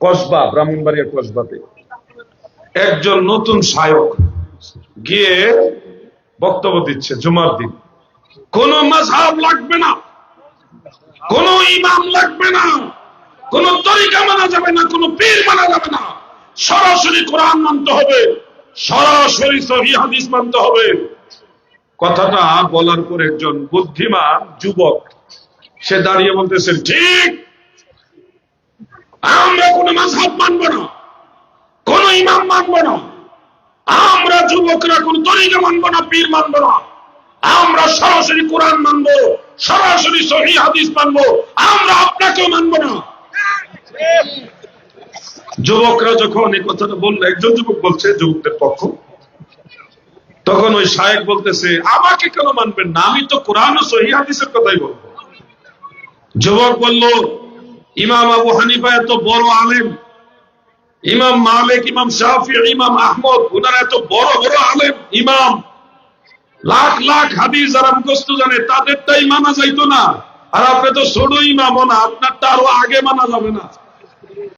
কসবা ব্রাহ্মণবাড়িয়া কসবাতে। একজন নতুন শায়ক গিয়ে বক্তব্য দিচ্ছে জুমার দিন। কোন মাঝহাব লাগবে না। কোন ইমাম লাগবে না। কোন তরিকা মানা যাবে না, কোন পীর মানা যাবে না। সরাসরি কোরআন মানতে হবে। সরাসরি সহি হাদিস মানতে হবে। কথাটা বলার পর একজন বুদ্ধিমান যুবক, সে দাঁড়িয়ে বলতেছেন ঠিক না। কোন ইমাম না। আমরা যুবকরা কোন না, পীর না। আমরা সরাসরি কোরআন সরাসরি সহি হাদিস আমরা আপনাকেও না। যুবকরা যখন এই কথাটা বলল, একজন যুবক বলছে, যুবকদের পক্ষ। তখন ওই শায়েক বলতেছে, আমাকে কেন মানবেন না? আমি তো কোরআন ও সহি হাদিসের কথাই বলব। যুবক বলল ইমাম আবু হানিফা এত বড় আলেম। ইমাম মালিক, ইমাম শাফি, ইমাম আহমদ ওনারা এত বড় বড় আলেম, ইমাম। লাখ লাখ হাদিস যারা মুখস্থ জানে তাদেরটাই মানা যাইতো না। আর আপনি তো ছোট ইমাম না আপনারটা আরও আগে মানা যাবে না।